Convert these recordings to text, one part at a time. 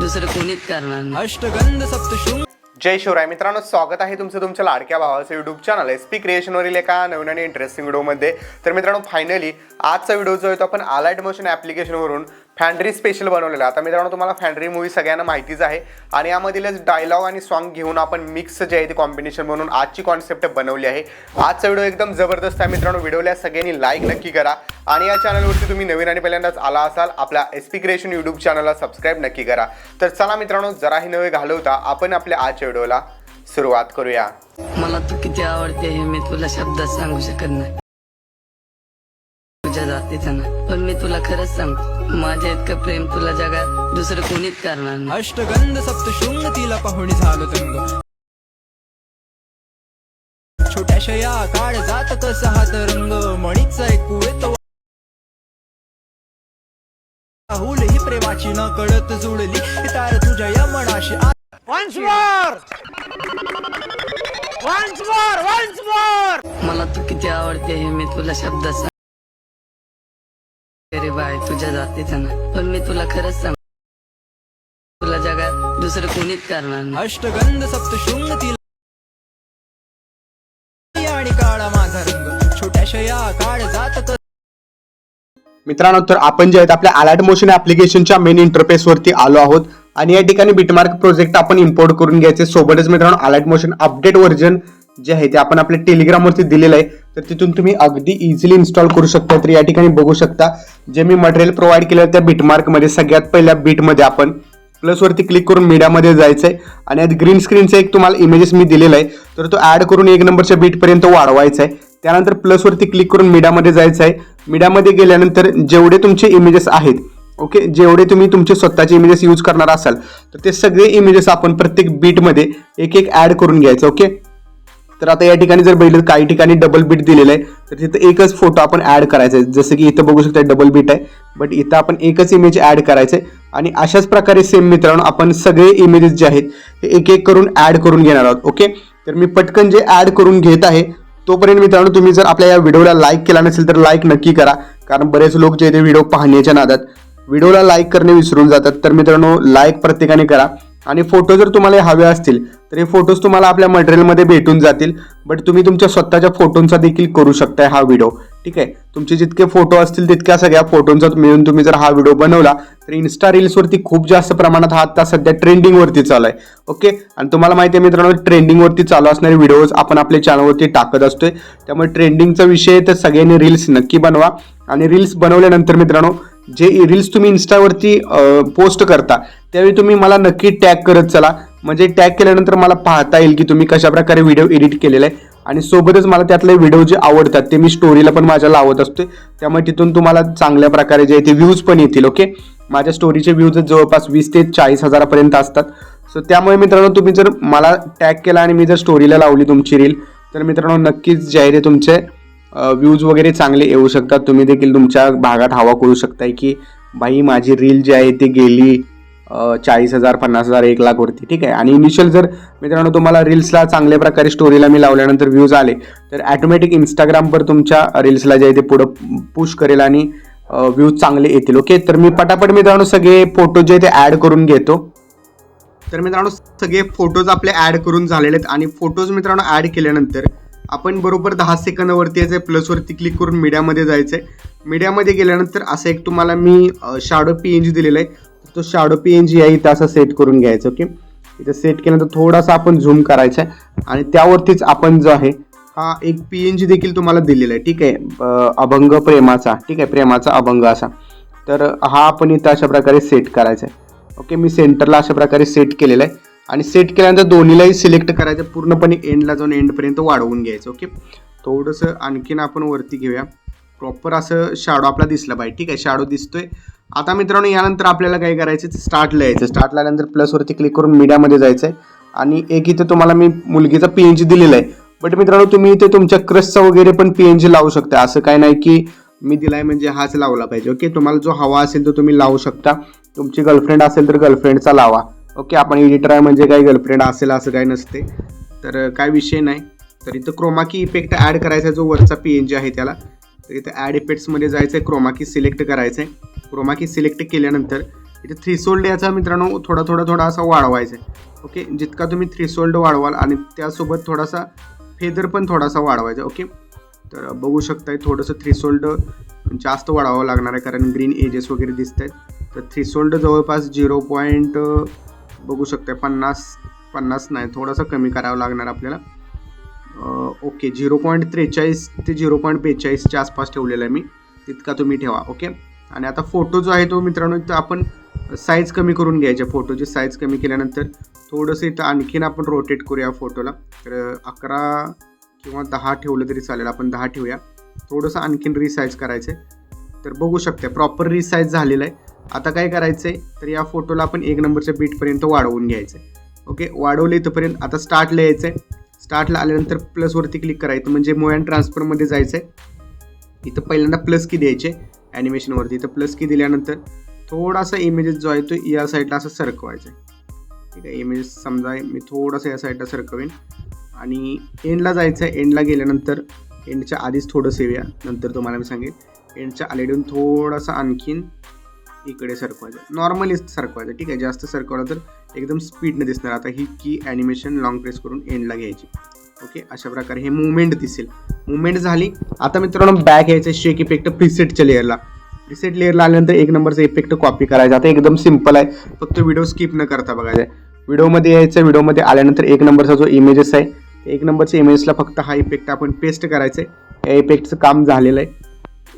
दुसरं कोणीच करणार नाही. अष्टगंध सप्तशृंग जय शिवराय. मित्रांनो स्वागत आहे तुमचं तुमच्या लाडक्या भावाचं युट्यूब चॅनल एस पी क्रिएशनवरील एका नवीन आणि इंटरेस्टिंग व्हिडिओमध्ये तर मित्रांनो फायनली आजचा व्हिडिओ जो आहे तो आपण आलाइट मोशन ॲप्लिकेशनवरून फॅन्ड्री स्पेशल बनवलेला आहे. आता मित्रांनो तुम्हाला फॅन्ड्री मूवी सगळ्यांना माहितीच आहे. आणि यामधीलच डायलॉग आणि सॉन्ग घेऊन आपण मिक्स जे आहे ते कॉम्बिनेशन म्हणून आजची कॉन्सेप्ट बनवली आहे. आजचा व्हिडिओ एकदम जबरदस्त आहे मित्रांनो. व्हिडिओला सगळ्यांनी लाईक नक्की करा. आणि या चॅनलवरती तुम्ही नवीन आणि पहिल्यांदाच आला असाल आपल्या एस पी क्रिएशन यूट्यूब चॅनलला सबस्क्राईब नक्की करा. तर चला मित्रांनो जराही नवे घालवता आपण आपल्या आजच्या व्हिडिओला सुरुवात करूया. मला तू किती आवडते हे मी तुला शब्दात सांगू शकत नाही. जातीचं नाही पण मी तुला खरंच सांगतो माझ्या इतकं प्रेम तुला जगात दुसरं कोणीच करणार नाही. अष्टगंध सप्तशृंग तिला पाहुणी झालो तंग छोट्याशा या काळ जात कसा हा तरंग. मणीचा ऐकू येतो राहुल ही प्रेमाची न कळत जुळली तार तुझ्या या मनाशी आ- मला तू किती आवडते हे मी तुला शब्दात सांग. अरे बाय तुझ्या जातीचं नाही. पण मी तुला खरंच सांग तुला जगात दुसरं कोणीच करणार नाही. अष्टगंध सप्तशृंग तिला आणि काळा माझा रंग. छोट्याशा या काळ जात मित्रांनो तर आपण जे आहेत आपल्या अलर्ट मोशन ऍप्लिकेशनच्या मेन इंटरफेस वरती आलो आहोत. आणि या ठिकाणी बिटमार्क प्रोजेक्ट आपण इम्पोर्ट करून घ्यायचे. सोबतच मित्रांनो अलर्ट मोशन अपडेट व्हर्जन जे आहे ते आपण आपल्या टेलिग्राम वरती दिलेलं आहे. तर तिथून तुम्ही अगदी इझिली इन्स्टॉल करू शकता. तर या ठिकाणी बघू शकता जे मी मटेरियल प्रोव्हाइड केलं त्या बीटमार्कमध्ये सगळ्यात पहिल्या बीटमध्ये आपण प्लसवरती क्लिक करून मीडियामध्ये जायचं आहे आणि यात ग्रीन स्क्रीनचा एक तुम्हाला इमेजेस मी दिलेला आहे. तर तो ॲड करून एक नंबरच्या बीटपर्यंत वाढवायचा आहे त्यानंतर प्लसवरती क्लिक करून मीडियामध्ये जायचं आहे मीडियामध्ये गेल्यानंतर जेवढे तुमचे इमेजेस आहेत ओके जेवढे तुम्ही तुमचे स्वतःचे इमेजेस यूज करणार असाल तर ते सगळे इमेजेस आपण प्रत्येक बीटमध्ये एक एक ॲड करून घ्यायचं ओके तर आता या ठिकाणी जर बघितलं काही ठिकाणी डबल बीट दिलेलं आहे. तर तिथं एकच फोटो आपण ऍड करायचा आहे. जसं की इथं बघू शकता डबल बीट आहे. बट इथं आपण एकच इमेज ऍड करायचं आहे. आणि अशाच प्रकारे सेम मित्रांनो आपण सगळे इमेजेस जे आहेत ते एक एक करून ऍड करून घेणार आहोत. ओके तर मी पटकन जे ऍड करून घेत आहे तोपर्यंत मित्रांनो तुम्ही जर आपल्या या व्हिडिओला लाईक केला नसेल तर लाईक नक्की करा. कारण बरेच लोक जे ते व्हिडिओ पाहण्याच्या नादात. व्हिडिओला लाईक करणे विसरून जातात. तर मित्रांनो लाईक प्रत्येकाने करा. आणि फोटो जर तुम्हाला हवे असतील तर हे फोटोज तुम्हाला आपल्या मटेरियलमध्ये भेटून जातील. बट तुम्ही तुमच्या स्वतःच्या फोटोंचा देखील करू शकताय हा व्हिडिओ ठीक आहे? तुमचे जितके फोटो असतील तितक्या सगळ्या फोटोंचा मिळून तुम्ही जर हा व्हिडिओ बनवला तर इन्स्टा रील्सवरती खूप जास्त प्रमाणात हा आता सध्या ट्रेंडिंगवरती चालू आहे. ओके आणि तुम्हाला माहिती आहे मित्रांनो ट्रेंडिंगवरती चालू असणारे व्हिडिओज आपण आपल्या चॅनलवरती टाकत असतोय. त्यामुळे ट्रेंडिंगचा विषय तर सगळ्यांनी रील्स नक्की बनवा. आणि रील्स बनवल्यानंतर मित्रांनो जे रील्स तुम्ही इन्स्टावरती पोस्ट करता त्यावेळी तुम्ही मला नक्की टॅग करत चला. म्हणजे टॅग केल्यानंतर मला पाहता येईल की तुम्ही कशा प्रकारे व्हिडिओ एडिट केलेला आहे. आणि सोबतच मला त्यातले व्हिडिओ जे आवडतात ते मी स्टोरीला पण माझ्या लावत असते त्यामुळे तिथून तुम्हाला चांगल्या प्रकारे जे ते व्ह्यूज पण येतील ओके माझ्या स्टोरीचे व्ह्यूज जवळपास वीस ते चाळीस हजारापर्यंत असतात. सो त्यामुळे मित्रांनो तुम्ही जर मला टॅग केला आणि मी जर स्टोरीला लावली तुमची रील तर मित्रांनो नक्कीच जे आहे ते तुमचे व्ह्यूज वगैरे चांगले येऊ शकतात. तुम्ही देखील तुमच्या भागात हवा करू शकताय की बाई माझी रील जी आहे ती गेली चाळीस हजार पन्नास हजार एक लाखवरती ठीक आहे? आणि इनिशियल जर मित्रांनो तुम्हाला रील्सला चांगल्या प्रकारे स्टोरीला मी लावल्यानंतर व्ह्यूज आले तर ॲटोमॅटिक इंस्टाग्रामवर तुमच्या रील्सला जे आहे ते पुढं पुश करेल आणि व्ह्यूज चांगले येतील. ओके तर मी पटापट मित्रांनो सगळे फोटो जे आहे ते ॲड करून घेतो. तर मित्रांनो सगळे फोटोज आपले ॲड करून झालेले आहेत आणि फोटोज मित्रांनो ॲड केल्यानंतर आपण बरोबर दहा सेकंदावरती यायचं आहे प्लसवरती क्लिक करून मीडियामध्ये जायचं आहे मीडियामध्ये गेल्यानंतर असं एक तुम्हाला मी शाडो पी एन जी दिलेला आहे. तो शाडो पी एन जी आहे इथं असं सेट करून घ्यायचं ओके इथं सेट केल्यानंतर थोडासा आपण झूम करायचा आहे. आणि त्यावरतीच आपण जो आहे हा एक पी एन जी देखील तुम्हाला दिलेला आहे ठीक आहे? अभंग प्रेमाचा ठीक आहे? प्रेमाचा अभंग असा. तर हा आपण इथं अशा प्रकारे सेट करायचा आहे. ओके मी सेंटरला अशा प्रकारे सेट केलेला आहे. आणि सेट केल्यानंतर दोन्हीलाही सिलेक्ट करायचं पूर्णपणे एंडला जाऊन एंडपर्यंत वाढवून घ्यायचं ओके थोडंसं आणखीन आपण वरती घेऊया. प्रॉपर असं शाडो आपला दिसला पाहिजे ठीक आहे? शाडो दिसतोय. आता मित्रांनो यानंतर आपल्याला काय करायचं स्टार्टला यायचं स्टार्ट आल्यानंतर प्लसवरती क्लिक करून मीडियामध्ये जायचं आहे. आणि एक इथे तुम्हाला मी मुलगीचा पी एन जी दिलेला आहे. बट मित्रांनो तुम्ही इथे तुमच्या क्रसचा वगैरे पण पी एन जी लावू शकता. असं काय नाही की मी दिलाय म्हणजे हाच लावला पाहिजे ओके तुम्हाला जो हवा असेल तो तुम्ही लावू शकता. तुमची गर्लफ्रेंड असेल तर गर्लफ्रेंडचा लावा. ओके आपण एडिटर आहे म्हणजे काही गर्लफ्रेंड असेल असं काही नसते. तर काय विषय नाही. तर इथं क्रोमाकी इफेक्ट ॲड करायचा जो वरचा पी एन जी आहे त्याला तर इथं ॲड इफेक्ट्समध्ये जायचं आहे क्रोमाकी सिलेक्ट करायचं आहे क्रोमाकी सिलेक्ट केल्यानंतर इथे थ्रीसोल्ड याचा मित्रांनो थोडा थोडा थोडा असा वाढवायचा आहे. ओके जितका तुम्ही थ्रीसोल्ड वाढवाल आणि त्यासोबत थोडासा फेदर पण थोडासा वाढवायचा ओके? तर बघू शकताय थोडंसं थ्रीसोल्ड जास्त वाढवावं लागणार आहे कारण ग्रीन एजेस वगैरे दिसत आहेत तर थ्रीसोल्ड जवळपास झिरो पॉईंट बघू शकता पन्नास पन्नास नाही थोडंसं कमी करावं लागणार आपल्याला. ओके झिरो पॉईंट त्रेचाळीस ते झिरो पॉईंट बेचाळीसच्या आसपास ठेवलेला आहे मी. तितका तुम्ही ठेवा ओके आणि आता फोटो जो आहे तो मित्रांनो इथं आपण साईज कमी करून घ्यायच्या फोटोची साईज कमी केल्यानंतर थोडंसं इथं आणखीन आपण रोटेट करूया फोटोला तर अकरा किंवा दहा ठेवलं तरी चालेल. आपण दहा ठेवूया. थोडंसं आणखीन रिसाईज करायचं आहे तर बघू शकते प्रॉपर रिसाईज झालेलं आहे. आता काय करायचं आहे तर या फोटोला आपण एक नंबरच्या बीटपर्यंत वाढवून घ्यायचं आहे ओके वाढवलं इथंपर्यंत आता स्टार्टला यायचं आहे स्टार्टला आल्यानंतर प्लसवरती क्लिक करायचं म्हणजे मूव अँड ट्रान्सफरमध्ये जायचं आहे इथं पहिल्यांदा प्लस की द्यायचे. ॲनिमेशनवरती इथं प्लस की दिल्यानंतर थोडासा इमेजेस जो आहे तो या साईडला असं सरकवायचा आहे ठीक आहे? इमेजेस समजा मी थोडंसं या साईडला सरकवेन. आणि एंडला जायचं आहे एंडला गेल्यानंतर एंडच्या आधीच थोडं येऊया. नंतर तुम्हाला मी सांगेन. एंडच्या आलेडून थोडासा आणखीन इकडे सरकवायचं. नॉर्मली सरकवायचं. ठीक आहे जास्त सरकवलं तर एकदम स्पीडने दिसणार. आता ही की ॲनिमेशन लॉंग प्रेस करून एंडला घ्यायची. ओके अशा प्रकारे हे मुवमेंट दिसेल. मुवमेंट झाली. आता मित्रांनो बॅक यायचं. शेक इफेक्ट प्रिसेटच्या लेअरला प्रिसेट लेअरला आल्यानंतर एक नंबरचा इफेक्ट कॉपी करायचा. आता एकदम सिंपल आहे. फक्त व्हिडिओ स्किप न करता बघायचा आहे व्हिडिओमध्ये यायचं. व्हिडिओमध्ये आल्यानंतर एक नंबरचा जो इमेजेस आहे एक नंबरच्या इमेजेसला फक्त हा इफेक्ट आपण पेस्ट करायचं आहे या इफेक्टचं काम झालेलं आहे.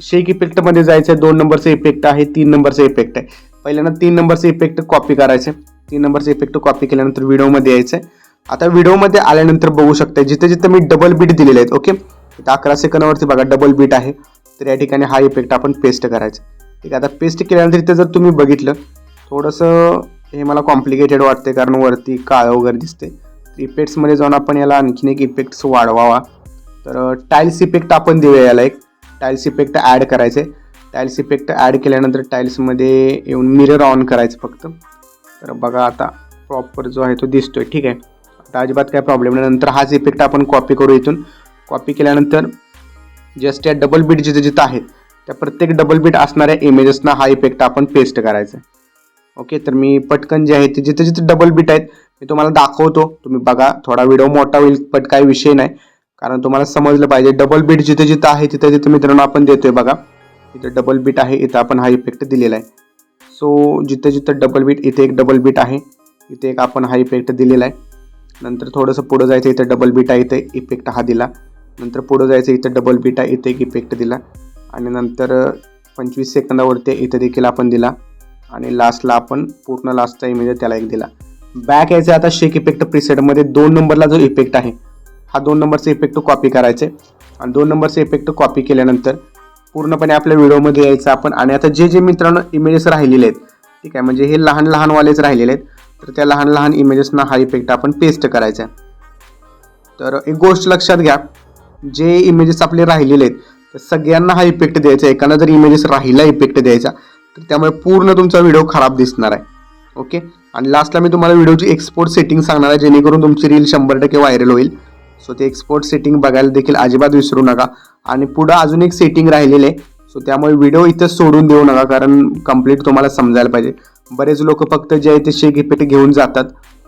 शेक इफेक्टमध्ये जायचं आहे दोन नंबरचं इफेक्ट आहे तीन नंबरचं इफेक्ट आहे. पहिल्यांदा तीन नंबरचं इफेक्ट कॉपी करायचं आहे. तीन नंबरचं इफेक्ट कॉपी केल्यानंतर व्हिडिओमध्ये यायचं आहे आता व्हिडिओमध्ये आल्यानंतर बघू शकता जिथे जिथे मी डबल बीट दिलेले आहेत ओके इथं अकरा सेकंदावरती बघा डबल बीट आहे. तर या ठिकाणी हा इफेक्ट आपण पेस्ट करायचा ठीक आहे आता पेस्ट केल्यानंतर इथे जर तुम्ही बघितलं थोडंसं हे मला कॉम्प्लिकेटेड वाटते कारण वरती काळं वगैरे दिसते इफेक्ट्समध्ये जाऊन आपण याला आणखीन एक इफेक्ट्स वाढवावा. तर टाईल्स इफेक्ट आपण देऊया याला एक. टाईल्स इफेक्ट ॲड करायचे. टाईल्स इफेक्ट ॲड केल्यानंतर टाईल्समध्ये येऊन मिरर ऑन करायचं फक्त. तर बघा आता प्रॉपर जो आहे तो दिसतोय. ठीक आहे? आता अजिबात काय प्रॉब्लेम नाही. नंतर हाच इफेक्ट आपण कॉपी करू इथून. कॉपी केल्यानंतर जस्ट या डबल बीट जिथं जिथं आहेत त्या प्रत्येक डबल बीट असणाऱ्या इमेजेसना हा इफेक्ट आपण पेस्ट करायचा आहे. ओके तर मी पटकन जे आहे ते जिथे जिथे डबल बीट आहेत मी तुम्हाला दाखवतो. तुम्ही बघा थोडा व्हिडिओ मोठा होईल बट काही विषय नाही. कारण तुम्हाला समजलं पाहिजे डबल बीट जिथे जिथं आहे तिथे तिथे मित्रांनो आपण देतोय बघा. इथं डबल बीट आहे इथं आपण हा इफेक्ट दिलेला आहे. सो जिथं जिथं डबल बीट इथे एक डबल बीट आहे. इथे एक आपण हा इफेक्ट दिलेला आहे. नंतर थोडंसं पुढं जायचं इथं डबल बीट आहे इथे इफेक्ट हा दिला. नंतर पुढं जायचं इथं डबल बीट आहे इथे एक इफेक्ट दिला. आणि नंतर पंचवीस सेकंदावरती इथं देखील आपण दिला. आणि लास्टला आपण पूर्ण लास्टचा म्हणजे इमेज त्याला एक दिला. बॅक यायचं आता शेक इफेक्ट प्रिसेटमध्ये दोन नंबरला जो इफेक्ट आहे हा दोन नंबरचा इफेक्ट कॉपी करायचे आणि दोन नंबरचा इफेक्ट कॉपी केल्यानंतर पूर्णपणे आपल्या व्हिडिओमध्ये यायचं आपण. आणि आता जे जे मित्रांनो इमेजेस राहिलेले आहेत ठीक आहे म्हणजे हे लहान लहानवालेच राहिलेले आहेत तर त्या लहान लहान इमेजेसना हा इफेक्ट आपण पेस्ट करायचा आहे. तर एक गोष्ट लक्षात घ्या जे इमेजेस आपले राहिलेले आहेत तर सगळ्यांना हा इफेक्ट द्यायचा आहे. एकांना जर इमेजेस राहिला इफेक्ट द्यायचा तर त्यामुळे पूर्ण तुमचा व्हिडिओ खराब दिसणार आहे. ओके? आणि लास्टला मी तुम्हाला व्हिडिओची एक्सपोर्ट सेटिंग सांगणार आहे जेणेकरून तुमची रील शंभर टक्के व्हायरल होईल. सो ते एक्सपोर्ट सेटिंग बघायला देखील अजिबात विसरू नका. आणि पुढं अजून एक सेटिंग राहिलेलं आहे. सो त्यामुळे व्हिडिओ इथं सोडून देऊ नका कारण कंप्लीट तुम्हाला समजायला पाहिजे. बरेच लोक फक्त जे आहे ते शेक इफेक्ट घेऊन जातात.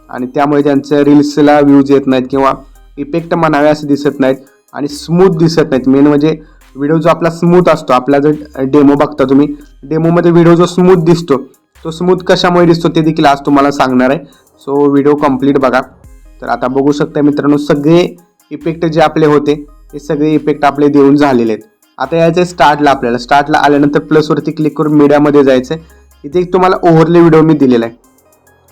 आणि त्यामुळे त्यांच्या रील्सला व्ह्यूज येत नाहीत किंवा इफेक्ट म्हणावे असे दिसत नाहीत आणि स्मूथ दिसत नाहीत. मेन म्हणजे व्हिडिओ जो आपला स्मूथ असतो आपला जो डेमो बघता तुम्ही डेमोमध्ये व्हिडिओ जो स्मूथ दिसतो तो स्मूथ कशामुळे दिसतो ते देखील आज तुम्हाला सांगणार आहे. सो व्हिडिओ कंप्लीट बघा. तर आता बघू शकता मित्रांनो सगळे इफेक्ट जे आपले होते ते सगळे इफेक्ट आपले देऊन झालेले आहेत. आता यायचं आहे स्टार्टला आपल्याला. स्टार्टला आल्यानंतर प्लसवरती क्लिक करून मीडियामध्ये जायचं आहे इथे एक तुम्हाला ओव्हरले व्हिडिओ मी दिलेला आहे.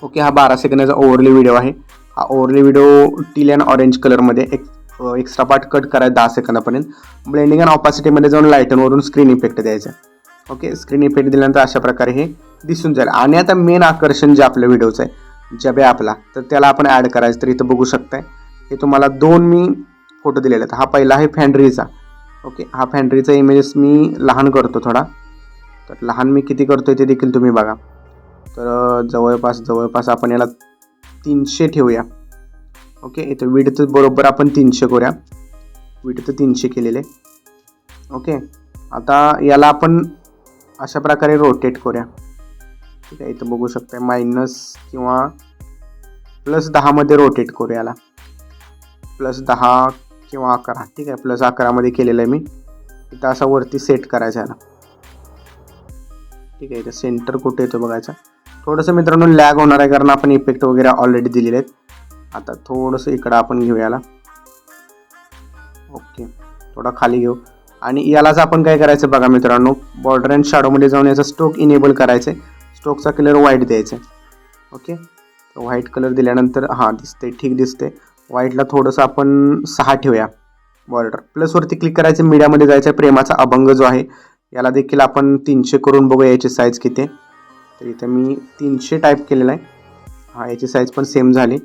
ओके हा बारा सेकंदाचा ओव्हरले व्हिडिओ आहे. हा overlay video teal and orange कलरमध्ये एक एक्स्ट्रा पार्ट कट करायचा दहा सेकंदापर्यंत. ब्लेंडिंग अँड ऑपॉसिटीमध्ये जाऊन लाईटनवरून स्क्रीन इफेक्ट द्यायचा. ओके स्क्रीन इफेक्ट दिल्यानंतर अशा प्रकारे हे दिसून जाईल. आणि आता मेन आकर्षण जे आपल्या व्हिडिओचं आहे जबे आपला तर त्याला आपण ॲड करायचं. तर इथं बघू शकताय हे तुम्हाला दोन मी फोटो दिलेले आहेत. हा पहिला आहे फॅन्ड्रीचा ओके हा फॅन्ड्रीचा इमेजेस मी लहान करतो थोडा. तर लहान मी किती करतो आहे ते देखील तुम्ही बघा. तर जवळपास जवळपास आपण याला तीनशे ठेवूया. ओके इथं विडथ बरोबर आपण तीनशे करूया. विडथ तीनशे केलेले. ओके आता याला आपण अशा प्रकारे रोटेट करूया. ठीक आहे इथं बघू शकताय मायनस किंवा प्लस दहामध्ये रोटेट करू याला. प्लस दहा किंवा अकरा ठीक आहे प्लस अकरामध्ये केलेलं आहे मी. इथं असा वरती सेट करायचा याला. ठीक आहे इथं सेंटर कुठे येतो बघायचा. थोडंसं मित्रांनो लॅग होणार आहे कारण आपण इफेक्ट वगैरे ऑलरेडी दिलेले आहेत. आता थोडंसं इकडं आपण घेऊ याला. ओके थोडा खाली घेऊ. आणि यालाच आपण काय करायचं बघा मित्रांनो बॉर्डर अँड शॅडोमध्ये जाऊन याचा स्टोक इनेबल करायचं आहे स्ट्रोकचा कलर व्हाईट द्यायचा आहे. ओके व्हाईट कलर दिल्यानंतर हां दिसते ठीक दिसते व्हाईटला थोडंसं आपण सहा ठेवूया. बॉर्डर प्लसवरती क्लिक करायचं मीडियामध्ये जायचं आहे प्रेमाचा अभंग जो आहे याला देखील आपण तीनशे करून बघूया याची साईज किती तर इथं मी तीनशे टाईप केलेला आहे. हां याची साईज पण सेम झाली.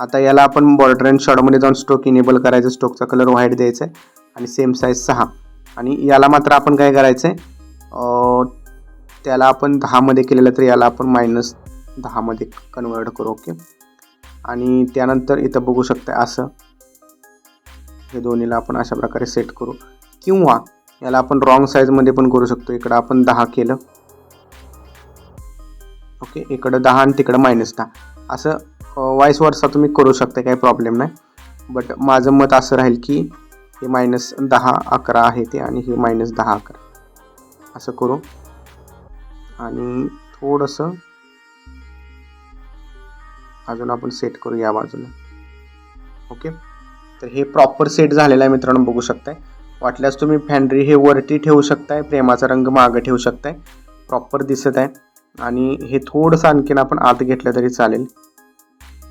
आता याला आपण बॉर्डर अँड शॉर्टमध्ये जाऊन स्टोक इनेबल करायचं स्टोकचा कलर व्हाईट द्यायचा आहे. आणि सेम साईज सहा. आणि याला मात्र आपण काय करायचं आहे त्याला आपण दहामध्ये केलेलं तर याला आपण मायनस दहामध्ये कन्वर्ट करू ओके आणि त्यानंतर इथं बघू शकता असं. हे दोन्हीला आपण अशा प्रकारे सेट करू. किंवा याला आपण रॉंग साईजमध्ये पण करू शकतो. इकडं आपण दहा केलं. ओके इकडं दहा आणि तिकडं मायनस दहा. असं वाईस वर्षा तुम्ही करू शकता काही प्रॉब्लेम नाही. बट माझं मत असं राहील की हे मायनस दहा अकरा आहे ते आणि हे मायनस दहा अकरा. असं करू. आणि थोडंसं अजून आपण सेट करू या बाजूला. ओके तर हे प्रॉपर सेट झालेलं आहे मित्रांनो बघू शकताय. वाटल्यास तुम्ही फॅन्ड्री हे वरती ठेवू शकताय प्रेमाचा रंग मागं ठेवू शकताय. प्रॉपर दिसत आहे. आणि हे थोडंसं आणखीन आपण आत घेतलं तरी चालेल.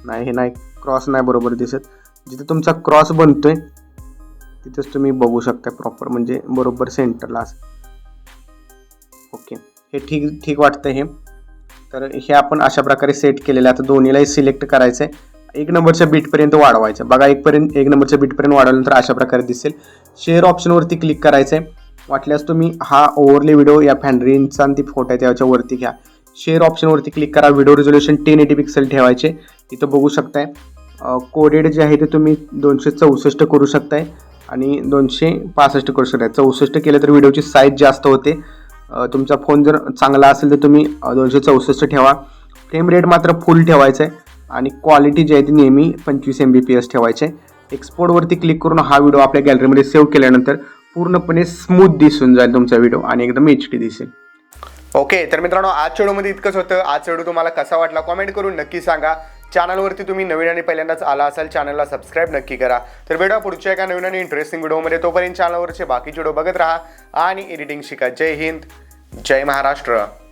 नाही हे नाही. क्रॉस नाही बरोबर दिसत. जिथे तुमचा क्रॉस बनतोय तिथेच तुम्ही बघू शकता प्रॉपर म्हणजे बरोबर सेंटरला असं. ओके हे ठीक ठीक वाटतं हे. तर हे आपण अशा प्रकारे सेट केलेलं आहे. आता दोन्हीलाही सिलेक्ट करायचं आहे एक नंबरच्या बीटपर्यंत वाढवायचं. बघा एकपर्यंत एक नंबरच्या बीटपर्यंत वाढवल्यानंतर अशा प्रकारे दिसेल. शेअर ऑप्शनवरती क्लिक करायचं आहे वाटल्यास तुम्ही हा ओव्हरले व्हिडिओ या फॅन्ड्रीनचा आणि ती फोटो आहे त्याच्यावरती घ्या. शेअर ऑप्शनवरती क्लिक करा. Video resolution ten eighty pixel ठेवायचे. तिथं बघू शकताय. कोडेड जे आहे ते तुम्ही दोनशे चौसष्ट करू शकताय. आणि दोनशे पासष्ट करू शकताय. चौसष्ट केलं तर व्हिडिओची साईज जास्त होते. तुमचा फोन जर चांगला असेल तर तुम्ही दोनशे चौसष्ट ठेवा. फ्रेम रेट मात्र फुल ठेवायचं आहे आणि क्वालिटी जी आहे ती नेहमी पंचवीस एम बी पी एस ठेवायचे एक्सपोर्टवरती क्लिक करून हा व्हिडिओ आपल्या गॅलरीमध्ये सेव्ह केल्यानंतर पूर्णपणे स्मूथ दिसून जाईल तुमचा व्हिडिओ आणि एकदम एच डी दिसेल. ओके तर मित्रांनो आजच्या व्हिडिओमध्ये इतकंच होतं. आजचा व्हिडिओ तुम्हाला कसा वाटला कॉमेंट करून नक्की सांगा. चॅनलवरती तुम्ही नवीन आणि पहिल्यांदाच आला असाल चॅनलला सबस्क्राईब नक्की करा. तर भेटा पुढच्या एका नवीन आणि इंटरेस्टिंग व्हिडिओमध्ये तोपर्यंत चॅनलवरचे बाकीचे व्हिडिओ बघत राहा आणि एडिटिंग शिका. जय हिंद जय महाराष्ट्र.